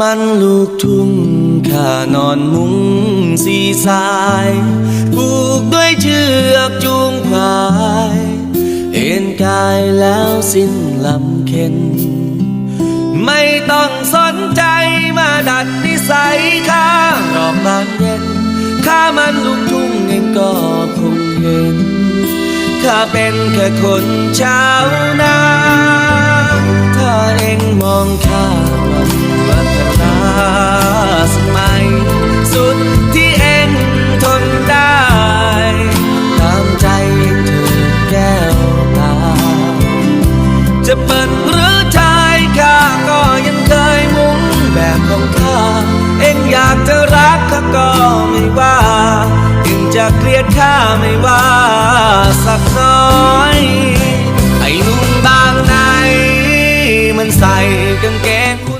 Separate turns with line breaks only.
มันลูกทุ่งข้านอนมุงสีสายผูกด้วยเชือกจูงควายเอ็นกายแล้วสิ้นลำเค็น ไม่ต้องสนใจมาดัดนิสัยข้ารอบบานเย็นข้ามันลูกทุ่งเองก็คงเห็น ข้าเป็นแค่คนชาวนา จะเปิดหรือชายข้าก็ยังเคยมุ่งแบบของข้า เองอยากจะรักข้าก็ไม่ว่า ถึงจะเกลียดข้าไม่ว่าสักน้อยไอ้นุ่งบางไหนมันใส่กางเกงคุณ